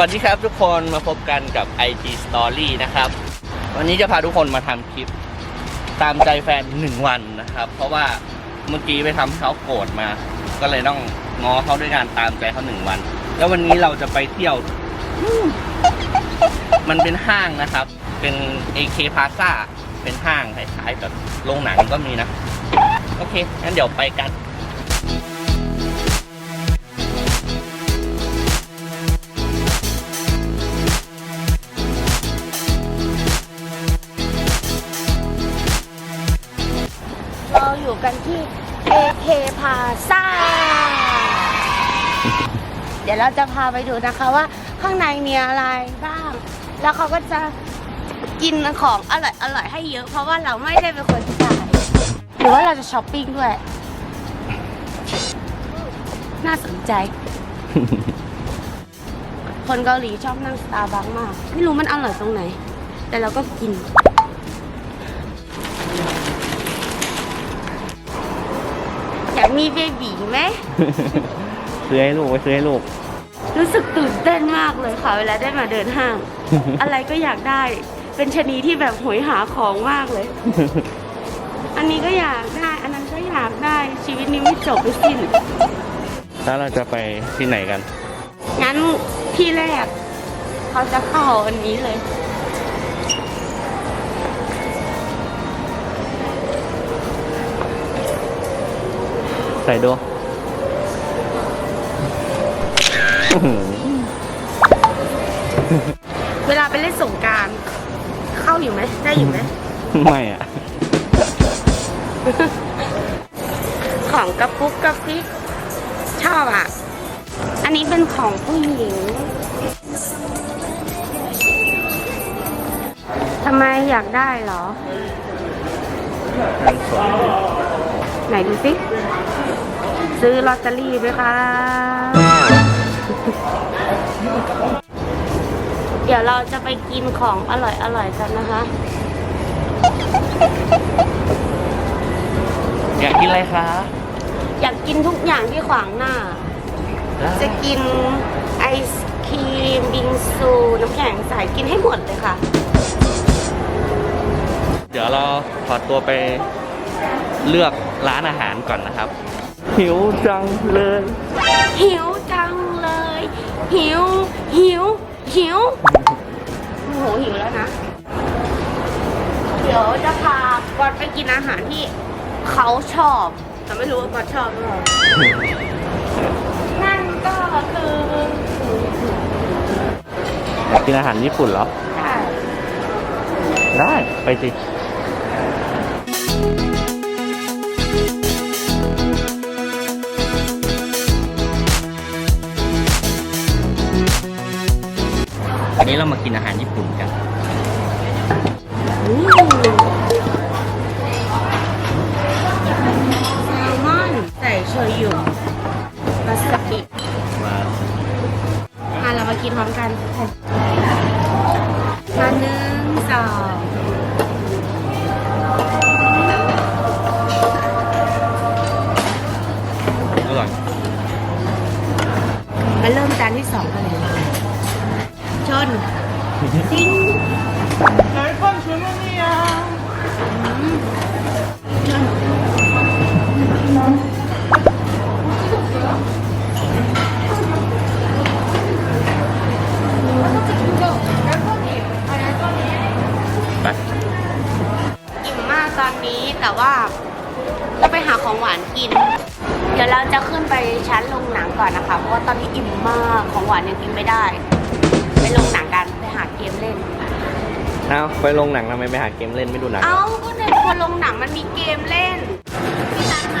วัสดีครับทุกคนมาพบกันกับ IG Story นะครับ วันนี้จะพาทุกคนมาทำคลิป ตามใจแฟนหนึ่งวันนะครับ เพราะว่าเมื่อกี้ไปทำให้เขาโกรธมา ก็เลยต้องง้อเขาด้วยการตามใจเขาหนึ่งวัน แล้ววันนี้เราจะไปเที่ยว มันเป็นห้างนะครับ เป็น AK Plaza เป็นห้างคล้ายๆแบบโรงหนังก็มีนะ โอเคงั้นเดี๋ยวไปกัน AK Plaza เดี๋ยวเราจะพาไปดูนะคะว่าข้างในมีอะไรบ้าง แล้วเขาก็จะกินของอร่อยอร่อยให้เยอะ เพราะว่าเราไม่ได้เป็นคนจ่ายหรือว่าเราจะช้อปปิ้งด้วย น่าสนใจ คนเกาหลีชอบนั่งสตาร์บัคมาก ไม่รู้มันอร่อยตรงไหน แต่เราก็กิน มีเบบีไหม ซื้อให้ลูกไว้ซื้อให้ลูก รู้สึกตื่นเต้นมากเลยค่ะเวลาได้มาเดินห้าง อะไรก็อยากได้ เป็นชะนีที่แบบหวยหาของมากเลย อันนี้ก็อยากได้ อันนั้นก็อยากได้ ชีวิตนี้ไม่จบไม่สิ้น แล้วเราจะไปที่ไหนกัน งั้นที่แรก เขาจะเข้าอันนี้เลย ใส่ดูอื้อหือเวลาไปเล่นสงกราร เข้าอยู่ไหมได้อยู่ไหม ไม่อะ ของกระปุกกระปิกชอบอะ อันนี้เป็นของผู้หญิงทำไมอยากได้เหรอนั่นสวยไหนดูสิ ซื้อลอตเตอรี่ไหมคะเดี๋ยวเราจะไปกินของอร่อยอร่อยๆกันนะคะ อยากกินอะไรคะ อยากกินทุกอย่างที่ขวางหน้า จะกินไอศครีมบิงซูน้ำแข็งใสกินให้หมดเลยค่ะ เดี๋ยวเราขอตัวไปเลือกร้านอาหารก่อนนะครับ หิวจังเลย หิวจังเลย หิว หิว หิว โอ้โหหิวแล้วนะ เดี๋ยวจะพากอนไปกินอาหารที่เขาชอบ แต่ไม่รู้ว่ากอนชอบหรือเปล่านั่นก็คืออยากกินอาหารญี่ปุ่นเหรอใช่ได้ ไปสิ วันนี้เรามากินอาหารญี่ปุ่นกันอืมแซลมอนใส่โชยุวาซาบิมาอะเรามากินพร้อมกันมาหนึ่งสองอร่อยมาเริ่มจานที่สองกันเลย ชนติ้งไหนคนชนเนี่ยชนไปอิ่มมากตอนนี้แต่ว่าก็ไปหาของหวานกิน เดี๋ยวเราจะขึ้นไปชั้นลงหนังก่อนนะคะ เพราะว่าตอนนี้อิ่มมากของหวานยังกินไม่ได้ ไปลงหนังกันไปหาเกมเล่น เอาไปโรงหนังทำไมไปหาเกมเล่นไม่ดูหนังเอ้าก็ในคนลงหนังมันมีเกมเล่นมีร้านไหม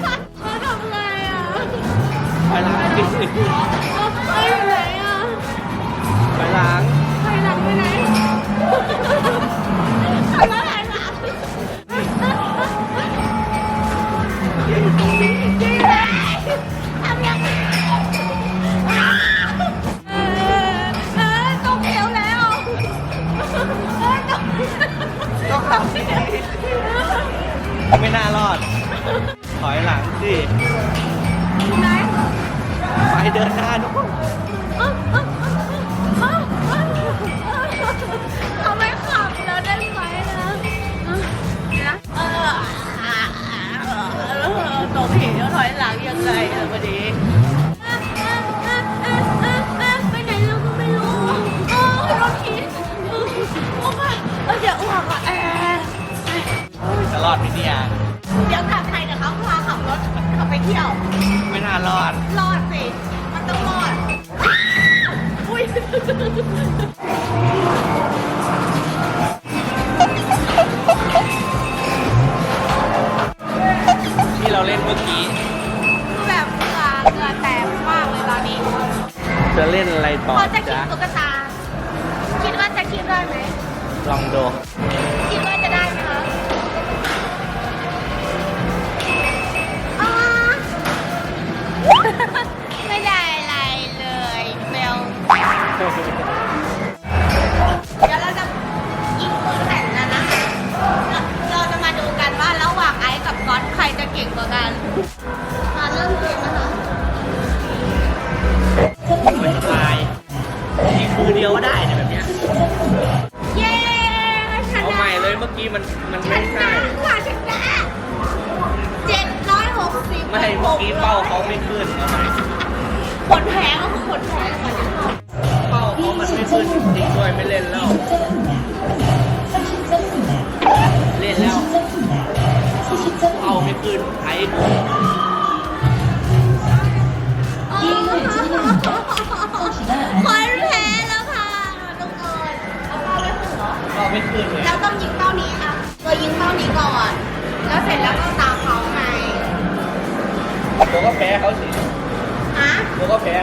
ถอยหลังสิไหนไปเดินหน้านู่นเขาไม่ขับแล้วได้ไหมนะนะเออตกเหวถอยหลังยังไงอะพอดี ที่เราเล่นเมื่อกี้แบบเหงื่อเหงื่อแตกมากเลยตอนนี้จะเล่นอะไรต่อพอจะคิดจ๊ะตุ๊กตา คิดว่าจะคิดได้ไหมลองดู คิดว่าจะได้ไหมคะอ๋อ ไม่ได้อะไรเลยเบล เก่งกว่ากัน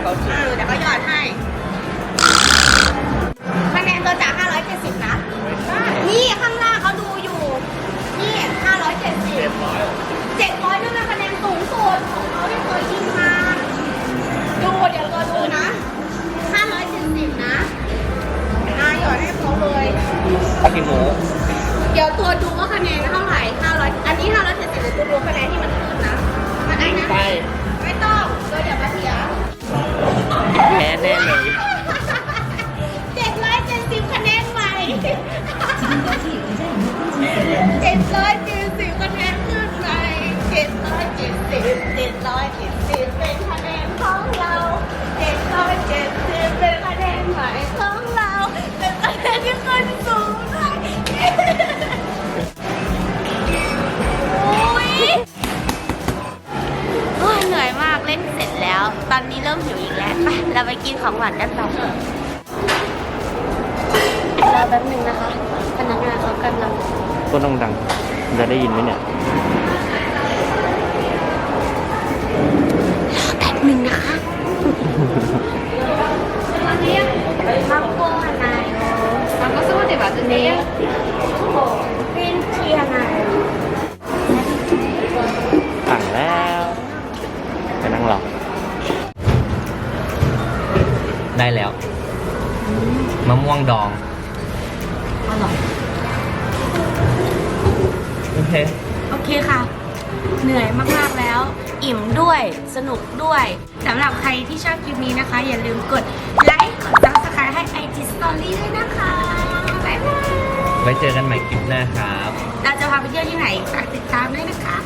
ตัว ตอนนี้เริ่มหิวอีกแล้วไปเราไปกินของหวานกันต่อรอแป๊บหนึงนะคะ พนักงานเขากำลังก็ต้องดังจะได้ยินไหมเนี่ยแป๊บหนึงนะคะมังโกฮานายมังโกสู้เดี๋ยวแบบนี้เป็นเทียนาย ได้แล้วมะม่วงดองอร่อยโอเคโอเคค่ะ เหนื่อยมากๆแล้ว อิ่มด้วยสนุกด้วยสำหรับใครที่ชอบคลิปนี้นะคะ อย่าลืมกดไลค์กด subscribe ให้ IG Story ด้วยนะคะบ๊ายบายไว้เจอกันใหม่คลิปหน้าครับ เราจะพาไปเที่ยวที่ไหนฝากติดตามด้วยนะคะ